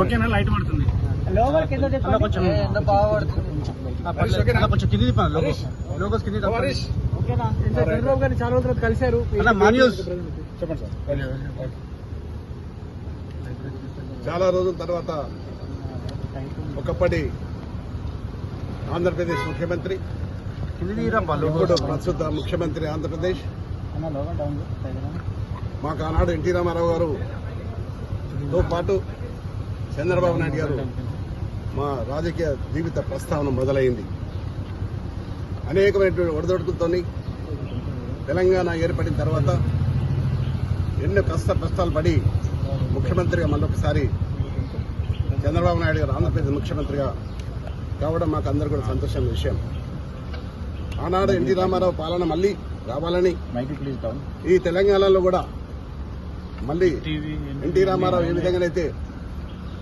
ఓకేనా? లైట్ పడుతుంది. కొంచెం కింది లోగోస్ కింది చంద్రబాబు గారిని చాలా రోజులు కలిశారు. చెప్పండి సార్ చాలా రోజుల తర్వాత ఒకప్పటి ఆంధ్రప్రదేశ్ ముఖ్యమంత్రి ఇప్పుడు ప్రస్తుత ముఖ్యమంత్రి ఆంధ్రప్రదేశ్. మాకు ఆనాడు ఎన్టీ రామారావు గారు తో పాటు చంద్రబాబు నాయుడు గారు మా రాజకీయ జీవిత ప్రస్తావన మొదలైంది. అనేకమైనటువంటి ఒడదొడుకులతోని తెలంగాణ ఏర్పడిన తర్వాత ఎన్నో కష్ట కష్టాలు పడి ముఖ్యమంత్రిగా మళ్ళొకసారి చంద్రబాబు నాయుడు గారు ఆంధ్రప్రదేశ్ ముఖ్యమంత్రిగా కావడం మాకు అందరూ కూడా సంతోషమైన విషయం. ఆనాడు ఎన్టీ రామారావు పాలన మళ్ళీ రావాలని ఈ తెలంగాణలో కూడా మళ్ళీ ఎన్టీ రామారావు ఏ విధంగానైతే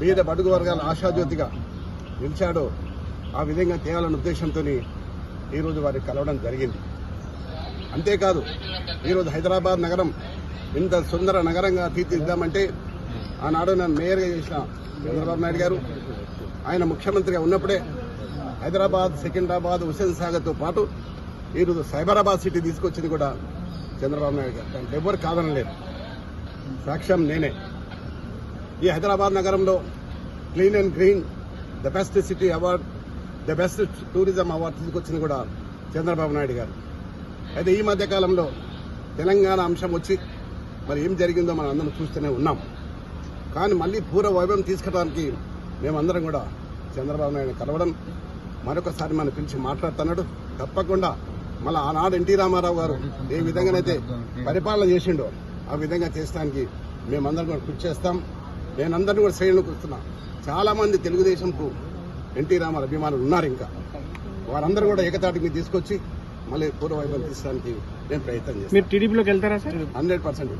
పేద బడుగు వర్గాల ఆశాజ్యోతిగా నిలిచాడో ఆ విధంగా తేవాలన్న ఉద్దేశంతో ఈరోజు వారిని కలవడం జరిగింది. అంతేకాదు ఈరోజు హైదరాబాద్ నగరం ఇంత సుందర నగరంగా తీర్చిదిద్దామంటే ఆనాడు నన్ను మేయర్గా చేసిన చంద్రబాబు నాయుడు గారు ఆయన ముఖ్యమంత్రిగా ఉన్నప్పుడే హైదరాబాద్ సికింద్రాబాద్ హుస్సేన్ సాగర్తో పాటు ఈరోజు సైబరాబాద్ సిటీ తీసుకొచ్చింది కూడా చంద్రబాబు నాయుడు గారు. దాంట్లో ఎవరు కాదనలేదు. సాక్ష్యం నేనే. ఈ హైదరాబాద్ నగరంలో clean and green the best city award the best tourism award తీసుకొచ్చింది కూడా చంద్రబాబు నాయుడు గారు. అయితే ఈ మధ్యకాలంలో తెలంగాణ అంశం వచ్చి మరి ఏం జరిగిందో మనం అందరం చూస్తూనే ఉన్నాం. కానీ మళ్ళీ పూర్వ వైభవం తీసుకురావడానికి మేమందరం కూడా చంద్రబాబు నాయుడు కలవడం మరొకసారి మనం పిలిచి మాట్లాడుతున్నాడు. తప్పకుండా మళ్ళీ ఆనాడు ఎన్టీ రామారావు గారు ఏ విధంగానైతే పరిపాలన చేసిండో ఆ విధంగా చేసడానికి మేమందరం కూడా కృషి చేస్తాం. నేనందరినీ కూడా శ్రేణులకు వస్తున్నా చాలా మంది తెలుగుదేశంకు ఎన్టీ రామారావు అభిమానులు ఉన్నారు ఇంకా. వారందరూ కూడా ఏకతాటికి తీసుకొచ్చి మళ్ళీ పూర్వ వైభవం తీసడానికి నేను ప్రయత్నం చేస్తాను. మీరు టీడీపీలోకి వెళ్తారా సార్? Hundred percent.